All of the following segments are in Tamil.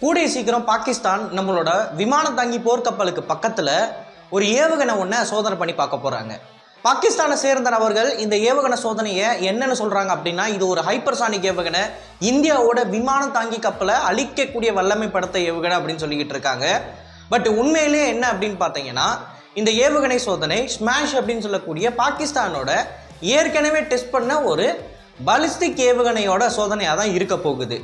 கூடிய சீக்கிரம் பாகிஸ்தான் நம்மளோட விமான தாங்கி போர்க்கப்பலுக்கு பக்கத்தில் ஒரு ஏவுகணை ஒன்றை சோதனை பண்ணி பார்க்க போகிறாங்க பாகிஸ்தானை சேர்ந்த நபர்கள் இந்த ஏவுகணை சோதனையை என்னன்னு சொல்கிறாங்க அப்படின்னா இது ஒரு ஹைப்பர்சானிக் ஏவுகணை. இந்தியாவோட விமான தாங்கி கப்பலை அழிக்கக்கூடிய வல்லமை படுத்த ஏவுகணை அப்படின்னு சொல்லிக்கிட்டு இருக்காங்க. பட் உண்மையிலே என்ன அப்படின்னு பார்த்தீங்கன்னா இந்த ஏவுகணை சோதனை ஸ்மாஷ் அப்படின்னு சொல்லக்கூடிய பாகிஸ்தானோட ஏற்கனவே டெஸ்ட் பண்ண ஒரு பாலிஸ்டிக் ஏவுகணையோட சோதனையாக தான் இருக்க போகுது.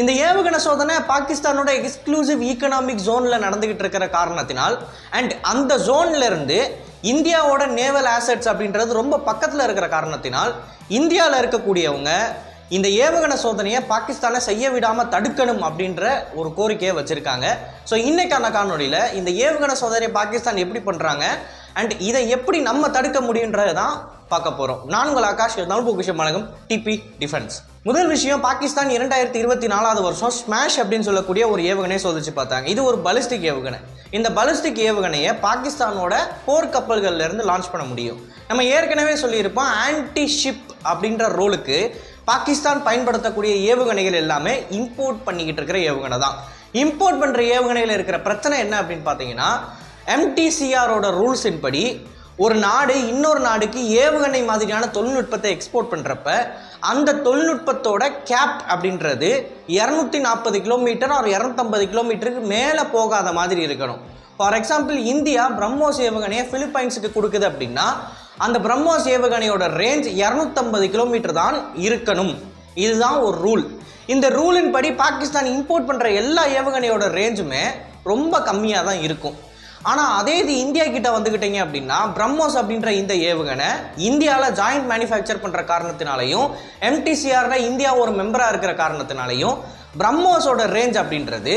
இந்த ஏவுகணை சோதனை பாகிஸ்தானோட எக்ஸ்க்ளூசிவ் ஈக்கனாமிக் ஜோனில் நடந்துகிட்டு இருக்கிற காரணத்தினால் அண்ட் அந்த ஜோன்லேருந்து இந்தியாவோட நேவல் ஆசட்ஸ் அப்படின்றது ரொம்ப பக்கத்தில் இருக்கிற காரணத்தினால் இந்தியாவில் இருக்கக்கூடியவங்க இந்த ஏவுகணை சோதனையை பாகிஸ்தானை செய்ய விடாமல் தடுக்கணும் அப்படின்ற ஒரு கோரிக்கையை வச்சுருக்காங்க. ஸோ இன்னைக்கான காணொலியில் இந்த ஏவுகணை சோதனையை பாகிஸ்தான் எப்படி பண்ணுறாங்க அண்ட் இதை எப்படி நம்ம தடுக்க முடியுன்றதை தான் பார்க்க போகிறோம் நான் உங்கள் ஆகாஷ் இருந்தாலும் விஷயம் வழங்கும் டிபி டிஃபென்ஸ் முதல் விஷயம் பாகிஸ்தான் இரண்டாயிரத்தி இருபத்தி நாலாவது வருஷம் ஸ்மாஷ் அப்படின்னு சொல்லக்கூடிய ஒரு ஏவுகணையை சோதிச்சு பார்த்தாங்க. இது ஒரு பலிஸ்டிக் ஏவுகணை. இந்த பலிஸ்டிக் ஏவுகணையை பாகிஸ்தானோட போர்க்கப்பல்கள்ல கப்பல்கள்லேருந்து லான்ச் பண்ண முடியும். நம்ம ஏற்கனவே சொல்லியிருப்போம் ஆன்டி ஷிப் அப்படின்ற ரோலுக்கு பாகிஸ்தான் பயன்படுத்தக்கூடிய ஏவுகணைகள் எல்லாமே இம்போர்ட் பண்ணிக்கிட்டு இருக்கிற ஏவுகணை தான். இம்போர்ட் பண்ணுற ஏவுகணையில் இருக்கிற பிரச்சனை என்ன அப்படின்னு பார்த்தீங்கன்னா எம்டிசிஆரோட ரூல்ஸின் படி ஒரு நாடு இன்னொரு நாடுக்கு ஏவுகணை மாதிரியான தொழில்நுட்பத்தை எக்ஸ்போர்ட் பண்ணுறப்ப அந்த தொழில்நுட்பத்தோட கேப் அப்படின்றது இரநூத்தி நாற்பது கிலோமீட்டர் ஒரு இரநூத்தம்பது கிலோமீட்டருக்கு மேலே போகாத மாதிரி இருக்கணும். ஃபார் எக்ஸாம்பிள் இந்தியா பிரம்மோஸ் ஏவுகணையை ஃபிலிப்பைன்ஸுக்கு கொடுக்குது அப்படின்னா அந்த பிரம்மோஸ் ஏவுகணையோட ரேஞ்ச் இரநூத்தம்பது கிலோமீட்டர் தான் இருக்கணும். இதுதான் ஒரு ரூல் இந்த ரூலின் படி பாகிஸ்தான் இம்போர்ட் பண்ணுற எல்லா ஏவுகணையோட ரேஞ்சுமே ரொம்ப கம்மியாக தான் இருக்கும். ஆனால் அதே இது இந்தியா கிட்ட வந்துக்கிட்டீங்க அப்படின்னா பிரம்மோஸ் அப்படின்ற இந்த ஏவுகணை இந்தியாவில் ஜாயிண்ட் மேனுஃபேக்சர் பண்ணுற காரணத்தினாலையும் எம்டிசிஆர்ல இந்தியா ஒரு மெம்பராக இருக்கிற காரணத்தினாலையும் பிரம்மோஸோட ரேஞ்ச் அப்படின்றது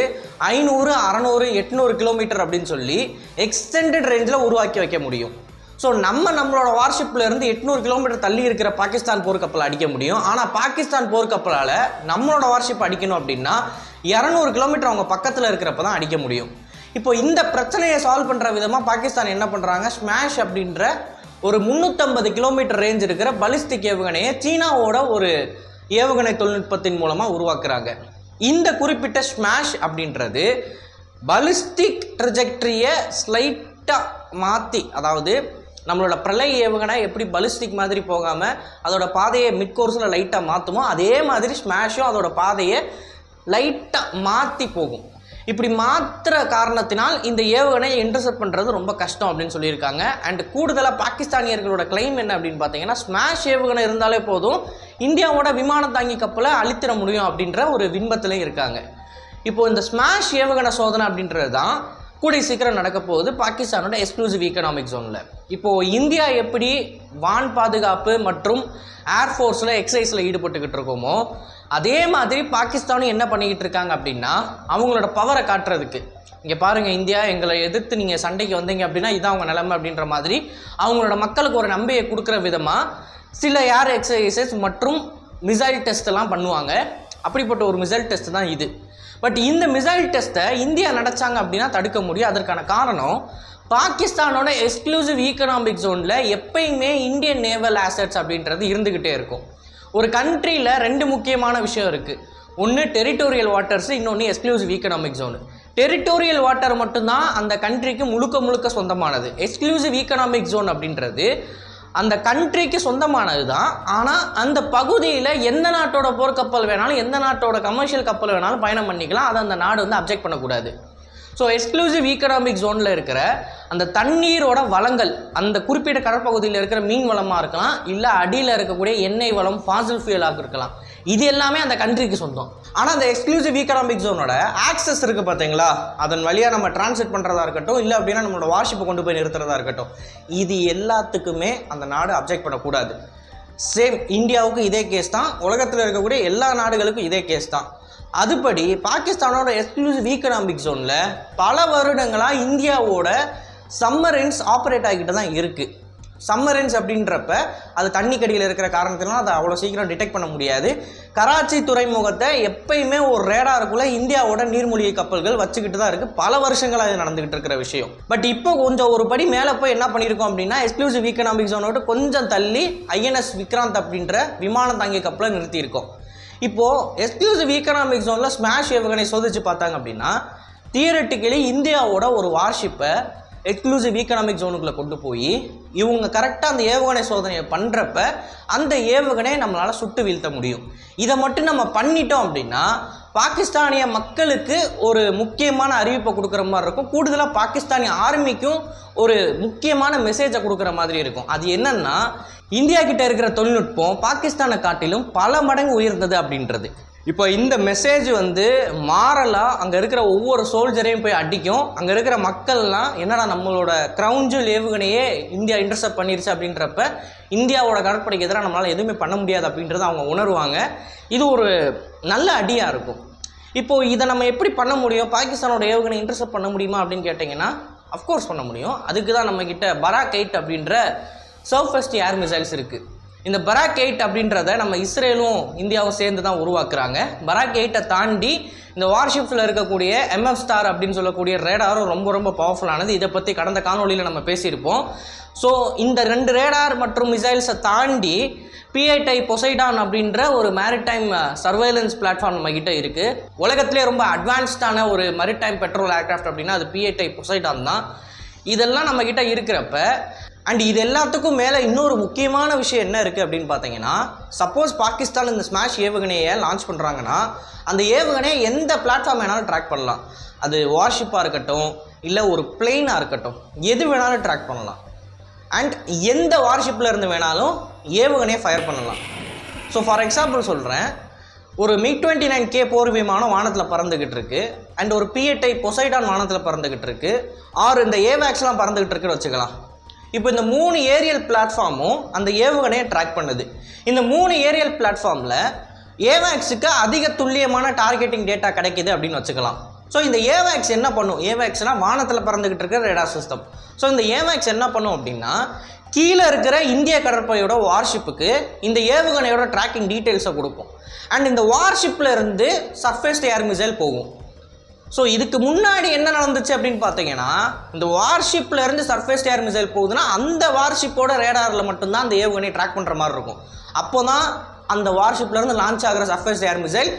ஐநூறு அறநூறு எட்நூறு கிலோமீட்டர் அப்படின்னு சொல்லி எக்ஸ்டெண்டட் ரேஞ்சில் உருவாக்கி வைக்க முடியும். ஸோ நம்ம நம்மளோட வார்ஷிப்பில் இருந்து எட்நூறு கிலோமீட்டர் தள்ளி இருக்கிற பாகிஸ்தான் போர்க்கப்பலை அடிக்க முடியும். ஆனால் பாகிஸ்தான் போர்க்கப்பலால் நம்மளோட வார்ஷிப் அடிக்கணும் அப்படின்னா இரநூறு கிலோமீட்டர் அவங்க பக்கத்தில் இருக்கிறப்ப தான் அடிக்க முடியும். இப்போ இந்த பிரச்சனையை சால்வ் பண்ணுற விதமாக பாகிஸ்தான் என்ன பண்ணுறாங்க ஸ்மாஷ் அப்படின்ற ஒரு முந்நூற்றம்பது கிலோமீட்டர் ரேஞ்ச் இருக்கிற பலிஸ்டிக் ஏவுகணையை சீனாவோட ஒரு ஏவுகணை தொழில்நுட்பத்தின் மூலமாக உருவாக்குறாங்க. இந்த குறிப்பிட்ட ஸ்மாஷ் அப்படின்றது பலிஸ்டிக் ட்ரஜெக்டரியை ஸ்லைட்டாக மாற்றி அதாவது நம்மளோட பிரளய ஏவுகணை எப்படி பலிஸ்டிக் மாதிரி போகாமல் அதோட பாதையை மிட் கோர்ஸில் லைட்டாக மாற்றுமோ அதே மாதிரி ஸ்மாஷும் அதோட பாதையை லைட்டாக மாற்றி போகும். இப்படி மாத்திர காரணத்தினால் இந்த ஏவுகணையை இன்டர்செப்ட் பண்ணுறது ரொம்ப கஷ்டம் அப்படின்னு சொல்லியிருக்காங்க. அண்ட் கூடுதலாக பாகிஸ்தானியர்களோட கிளைம் என்ன அப்படின்னு பார்த்தீங்கன்னா ஸ்மாஷ் ஏவுகணை இருந்தாலே போதும் இந்தியாவோட விமான தாங்கி கப்பலை அழித்திட முடியும் அப்படின்ற ஒரு விண்பத்திலையும் இருக்காங்க. இப்போது இந்த ஸ்மாஷ் ஏவுகணை சோதனை அப்படின்றது தான் கூடிய சீக்கிரம் நடக்க போகுது பாகிஸ்தானோட எக்ஸ்க்ளூசிவ் ஈக்கனாமிக் ஜோனில் இப்போது இந்தியா எப்படி வான் பாதுகாப்பு மற்றும் ஏர்ஃபோர்ஸில் எக்ஸசைஸில் ஈடுபட்டுக்கிட்டு இருக்கோமோ அதே மாதிரி பாகிஸ்தானும் என்ன பண்ணிக்கிட்டு இருக்காங்க அப்படின்னா அவங்களோட பவரை காட்டுறதுக்கு. இங்கே பாருங்கள் இந்தியா எங்களை எதிர்த்து நீங்கள் சண்டைக்கு வந்தீங்க அப்படின்னா இதான் அவங்க நிலைமை அப்படின்ற மாதிரி அவங்களோட மக்களுக்கு ஒரு நம்பிக்கை கொடுக்குற விதமாக சில ஏர் எக்ஸசைசஸ் மற்றும் மிசைல் டெஸ்ட் எல்லாம் பண்ணுவாங்க. அப்படிப்பட்ட ஒரு மிசைல் டெஸ்ட் தான் இது. பட் இந்த மிசைல் டெஸ்ட்டை இந்தியா நடச்சாங்க அப்படின்னா தடுக்க முடியும். அதற்கான காரணம் பாகிஸ்தானோட எக்ஸ்க்ளூசிவ் ஈக்கனாமிக் ஜோனில் எப்பயுமே இந்தியன் நேவல் ஆசட்ஸ் அப்படின்றது இருந்துக்கிட்டே இருக்கும். ஒரு கண்ட்ரியில் ரெண்டு முக்கியமான விஷயம் இருக்குது ஒன்று டெரிட்டோரியல் வாட்டர்ஸ் இன்னொன்று exclusive economic zone territorial water மட்டும்தான் அந்த கண்ட்ரிக்கு முழுக்க முழுக்க சொந்தமானது. எக்ஸ்க்ளூசிவ் ஈக்கனாமிக் ஜோன் அப்படின்றது அந்த கண்ட்ரிக்கு சொந்தமானது தான் ஆனால் அந்த பகுதியில் எந்த நாட்டோட போர்க்கப்பல் வேணாலும் எந்த நாட்டோட கமர்ஷியல் கப்பல் வேணாலும் பயணம் பண்ணிக்கலாம். அதை அந்த நாடு வந்து அப்ஜெக்ட் பண்ணக்கூடாது. ஸோ எக்ஸ்க்ளூசிவ் ஈக்கனாமிக் ஜோனில் இருக்கிற அந்த தண்ணீரோட வளங்கள் அந்த குறிப்பிட்ட கடற்பகுதியில் இருக்கிற மீன் வளமாக இருக்கலாம் இல்லை அடியில் இருக்கக்கூடிய எண்ணெய் வளம் ஃபாசில் ஃபியூலாக இருக்கலாம் இது எல்லாமே அந்த கண்ட்ரிக்கு சொந்தம். ஆனால் அந்த எக்ஸ்க்ளூசிவ் ஈக்கனாமிக் ஜோனோட ஆக்சஸ் இருக்குது பார்த்தீங்களா அதன் வழியாக நம்ம டிரான்ஸ்லேட் பண்ணுறதா இருக்கட்டும் இல்லை அப்படின்னா நம்மளோட வார்ஷிப்பை கொண்டு போய் நிறுத்துறதா இருக்கட்டும். இது எல்லாத்துக்குமே அந்த நாடு அப்ஜெக்ட் பண்ணக்கூடாது. சேம் இந்தியாவுக்கு இதே கேஸ் தான் உலகத்தில் இருக்கக்கூடிய எல்லா நாடுகளுக்கும் இதே கேஸ் தான். அதுபடி பாகிஸ்தானோட எக்ஸ்க்ளூசிவ் ஈக்கனாமிக் ஜோனில் பல வருடங்களாக இந்தியாவோட சம்மரின்ஸ் ஆப்ரேட் ஆகிட்டு தான் இருக்குது சம்மரின்ஸ் அப்படின்றப்ப அது தண்ணிக்கடியில் இருக்கிற காரணத்தினால அதை அவ்வளோ சீக்கிரம் டிடெக்ட் பண்ண முடியாது. கராச்சி துறைமுகத்தை எப்பயுமே ஒரு ரேடாருக்குள்ளே இந்தியாவோட நீர்மூழ்கி கப்பல்கள் வச்சுக்கிட்டு தான் இருக்குது பல வருஷங்களாக இது நடந்துகிட்டு இருக்கிற விஷயம். பட் இப்போ கொஞ்சம் ஒரு படி மேலே போய் என்ன பண்ணியிருக்கோம் அப்படின்னா எக்ஸ்க்ளூசிவ் ஈக்கனாமிக் ஜோனோட கொஞ்சம் தள்ளி ஐஎன்எஸ் விக்ராந்த் அப்படின்ற விமான தாங்கிய கப்பலை நிறுத்தியிருக்கோம். இப்போது எக்ஸ்க்ளூசிவ் ஈக்கனாமிக் ஜோனில் ஸ்மாஷ் ஏவுகணை சோதிச்சு பார்த்தாங்க அப்படின்னா தியரட்டிக்கலி இந்தியாவோட ஒரு வார்ஷிப்பை எக்ஸ்க்ளூசிவ் ஈக்கனாமிக் ஜோனுக்குள்ளே கொண்டு போய் இவங்க கரெக்டாக அந்த ஏவுகணை சோதனையை பண்ணுறப்ப அந்த ஏவுகணையை நம்மளால் சுட்டு வீழ்த்த முடியும். இதை மட்டும் நம்ம பண்ணிட்டோம் அப்படின்னா பாகிஸ்தானிய மக்களுக்கு ஒரு முக்கியமான அறிவிப்பை கொடுக்குற மாதிரி இருக்கும். கூடுதலாக பாகிஸ்தானிய ஆர்மிக்கும் ஒரு முக்கியமான மெசேஜை கொடுக்குற மாதிரி இருக்கும். அது என்னென்னா இந்தியா கிட்ட இருக்கிற தொழில்நுட்பம் பாகிஸ்தானை காட்டிலும் பல மடங்கு உயர்ந்தது அப்படின்றது. இப்போ இந்த மெசேஜ் வந்து மாறலாம் அங்கே இருக்கிற ஒவ்வொரு சோல்ஜரையும் போய் அடிக்கும். அங்கே இருக்கிற மக்கள்லாம் என்னடா நம்மளோட கிரவுஞ்சல் ஏவுகணையே இந்தியா இன்டர்செப்ட் பண்ணிருச்சு அப்படின்றப்ப இந்தியாவோட கடற்படைக்கு எதிராக நம்மளால் எதுவுமே பண்ண முடியாது அப்படின்றத அவங்க உணர்வாங்க. இது ஒரு நல்ல அடியாக இருக்கும். இப்போது இதை நம்ம எப்படி பண்ண முடியும்? பாகிஸ்தானோட ஏவுகணை இன்டர்செப்ட் பண்ண முடியுமா அப்படின்னு கேட்டிங்கன்னா அஃப்கோர்ஸ் பண்ண முடியும். அதுக்கு தான் நம்மக்கிட்ட பராக் எயிட் அப்படின்ற சர்ஃபஸ்ட் ஏர் மிசைல்ஸ் இருக்குது இந்த பராக் எயிட் அப்படின்றத நம்ம இஸ்ரேலும் இந்தியாவும் சேர்ந்து தான் உருவாக்குறாங்க. பராக் எயிட்டை தாண்டி இந்த வார்ஷிப்ஸில் இருக்கக்கூடிய எம்எஃப் ஸ்டார் அப்படின்னு சொல்லக்கூடிய ரேடாரும் ரொம்ப ரொம்ப பவர்ஃபுல்லானது இதை பற்றி கடந்த காணொலியில் நம்ம பேசியிருப்போம். ஸோ இந்த ரெண்டு ரேடார் மற்றும் மிசைல்ஸை தாண்டி பிஐடை பொசைடான் அப்படின்ற ஒரு மேரிடைம் சர்வைலன்ஸ் பிளாட்ஃபார்ம் நம்ம இருக்குது உலகத்திலே ரொம்ப அட்வான்ஸ்டான ஒரு மரிடைம் பெட்ரோல் ஏர்க்ராஃப்ட் அப்படின்னா அது பிஐடை பொசைடான் தான். இதெல்லாம் நம்ம கிட்ட இருக்கிறப்ப அண்ட் இது எல்லாத்துக்கும் மேலே இன்னொரு முக்கியமான விஷயம் என்ன இருக்குது அப்படின்னு பார்த்தீங்கன்னா சப்போஸ் பாகிஸ்தான் இந்த ஸ்மாஷ் ஏவுகணையை லான்ச் பண்ணுறாங்கன்னா அந்த ஏவுகணையை எந்த பிளாட்ஃபார்ம் வேணாலும் ட்ராக் பண்ணலாம். அது வார்ஷிப்பாக இருக்கட்டும் இல்லை ஒரு பிளெயினாக இருக்கட்டும் எது வேணாலும் ட்ராக் பண்ணலாம். அண்ட் எந்த வார்ஷிப்பில் இருந்து வேணாலும் ஏவுகணையை ஃபயர் பண்ணலாம். ஸோ ஃபார் எக்ஸாம்பிள் சொல்கிறேன் ஒரு மிக் டுவெண்ட்டி நைன் கே போர் விமானம் வானத்தில் பறந்துக்கிட்டு இருக்கு. அண்ட் ஒரு பிஎட்டை பொசைடான் வானத்தில் பறந்துக்கிட்டு இருக்கு. ஆறு இந்த ஏவேக்ஸ்லாம் பறந்துக்கிட்டு இருக்குன்னு வச்சுக்கலாம். இப்போ இந்த மூணு ஏரியல் பிளாட்ஃபார்மும் அந்த ஏவுகணையை ட்ராக் பண்ணுது. இந்த மூணு ஏரியல் பிளாட்ஃபார்மில் ஏவேக்ஸுக்கு அதிக துல்லியமான டார்கெட்டிங் டேட்டா கிடைக்குது அப்படின்னு வச்சுக்கலாம். ஸோ இந்த ஏவேக்ஸ் என்ன பண்ணும்? ஏவேக்ஸ்னால் வானத்தில் பறந்துக்கிட்டு இருக்கிற ரேடார் சிஸ்டம் ஸோ இந்த ஏவேக்ஸ் என்ன பண்ணும் அப்படின்னா கீழே இருக்கிற இந்திய கடற்படையோட வார்ஷிப்புக்கு இந்த ஏவுகணையோட ட்ராக்கிங் டீட்டெயில்ஸை கொடுக்கும். அண்ட் இந்த வார்ஷிப்பில் இருந்து சர்ஃபேஸ் ஏர் மிசைல் போகும். ஸோ இதுக்கு முன்னாடி என்ன நடந்துச்சு அப்படின்னு பார்த்தீங்கன்னா இந்த வார்ஷிப்ல இருந்து சர்ஃபேஸ் ஏர் மிசைல் போகுதுன்னா அந்த வார்ஷிப்போட ரேடாரில் மட்டும்தான் அந்த ஏவுகணையை ட்ராக் பண்ணுற மாதிரி இருக்கும். அப்போ தான் அந்த வார்ஷிப்ல இருந்து லான்ச் ஆகிற சர்ஃபேஸ் ஏர் மிசைல்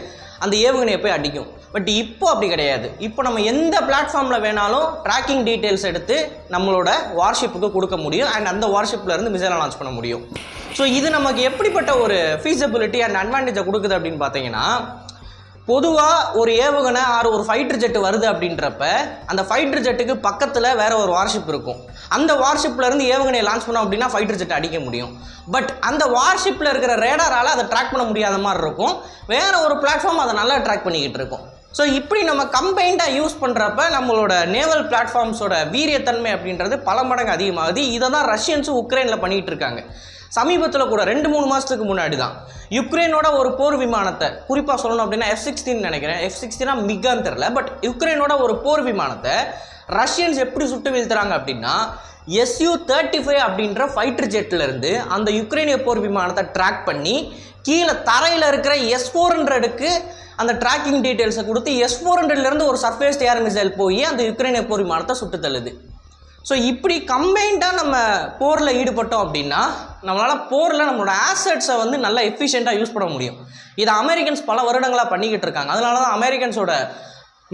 அந்த ஏவுகணையை போய் அடிக்கும். பட் இப்போ அப்படி கிடையாது. இப்போ நம்ம எந்த பிளாட்ஃபார்மில் வேணாலும் ட்ராக்கிங் டீட்டெயில்ஸ் எடுத்து நம்மளோட வார்ஷிப்புக்கு கொடுக்க முடியும். அண்ட் அந்த வார்ஷிப்பில் இருந்து மிசைலை லான்ச் பண்ண முடியும். ஸோ இது நமக்கு எப்படிப்பட்ட ஒரு ஃபீஸபிலிட்டி அண்ட் அட்வான்டேஜை கொடுக்குது அப்படின்னு பார்த்தீங்கன்னா பொதுவாக ஒரு ஏவுகணை ஆறு ஒரு ஃபைட்டர் ஜெட்டு வருது அப்படின்றப்ப அந்த ஃபைட்டர் ஜெட்டுக்கு பக்கத்தில் வேற ஒரு வார்ஷிப் இருக்கும். அந்த வார்ஷிப்லேருந்து ஏவுகணையை லான்ச் பண்ணோம் அப்படின்னா ஃபைட்டர் ஜெட் அடிக்க முடியும். பட் அந்த வார்ஷிப்பில் இருக்கிற ரேடாரால் அதை ட்ராக் பண்ண முடியாத மாதிரி இருக்கும். வேற ஒரு பிளாட்ஃபார்ம் அதை நல்லா ட்ராக் பண்ணிக்கிட்டு இருக்கும். ஸோ இப்படி நம்ம கம்பைண்டாக யூஸ் பண்ணுறப்ப நம்மளோட நேவல் பிளாட்ஃபார்ம்ஸோட வீரியத்தன்மை அப்படின்றது பல மடங்கு அதிகமாகுது. இதை தான் ரஷ்யன்ஸும் உக்ரைனில் பண்ணிகிட்டு இருக்காங்க. சமீபத்தில் கூட ரெண்டு மூணு மாதத்துக்கு முன்னாடி தான் யுக்ரைனோட ஒரு போர் விமானத்தை குறிப்பாக சொல்லணும் அப்படின்னா எஃப் சிக்ஸ்டீன் நினைக்கிறேன். எஃப் சிக்ஸ்டினா மிகான்னு தெரில பட் யுக்ரைனோட ஒரு போர் விமானத்தை ரஷ்யன்ஸ் எப்படி சுட்டு வீழ்த்துறாங்க அப்படின்னா எஸ்யூ தேர்ட்டி ஃபைவ் அப்படின்ற ஃபைட்டர் ஜெட்லேருந்து அந்த யுக்ரைனிய போர் விமானத்தை ட்ராக் பண்ணி கீழே தரையில் இருக்கிற எஸ் ஃபோர் ஹண்ட்ரடுக்கு அந்த ட்ராக்கிங் டீட்டெயில்ஸை கொடுத்து எஸ் ஃபோர் ஹண்ட்ரட்லேருந்து ஒரு சர்ஃபேஸ் ஏர் மிசைல் போய் அந்த யுக்ரைனிய போர் விமானத்தை சுட்டு தள்ளுது. ஸோ இப்படி கம்பைண்டாக நம்ம போரில் ஈடுபட்டோம் அப்படின்னா நம்மளால் போரில் நம்மளோட ஆசட்ஸை வந்து நல்லா எஃபிஷியண்ட்டாக யூஸ் பண்ண முடியும். இதை அமெரிக்கன்ஸ் பல வருடங்களாக பண்ணிக்கிட்டு இருக்காங்க. அதனால தான் அமெரிக்கன்ஸோட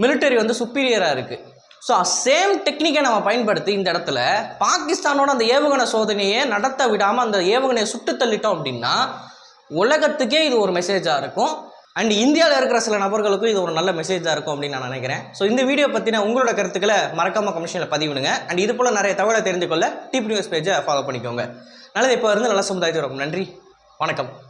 மிலிட்டரி வந்து சுப்பீரியராக இருக்குது ஸோ சேம் டெக்னிக்கை நம்ம பயன்படுத்தி இந்த இடத்துல பாகிஸ்தானோட அந்த ஏவுகணை சோதனையை நடத்த விடாமல் அந்த ஏவுகணையை சுட்டு தள்ளிட்டோம் அப்படின்னா உலகத்துக்கே இது ஒரு மெசேஜாக இருக்கும். அண்ட் இந்தியாவில் இருக்கிற சில நபர்களுக்கும் இது ஒரு நல்ல மெசேஜாக இருக்கும் அப்படின்னு நான் நினைக்கிறேன். ஸோ இந்த வீடியோ பற்றின உங்களோட கருத்துக்களை மறக்காம கமிஷனில் பதிவிடுங்க. அண்ட் இது போல் நிறைய தகவலை தெரிந்து கொள்ள டிப் நியூஸ் பேஜை ஃபாலோ பண்ணிக்கோங்க. நல்லது இப்போ இருந்து நல்ல சமுதாயத்தை இருக்கும் நன்றி. வணக்கம்.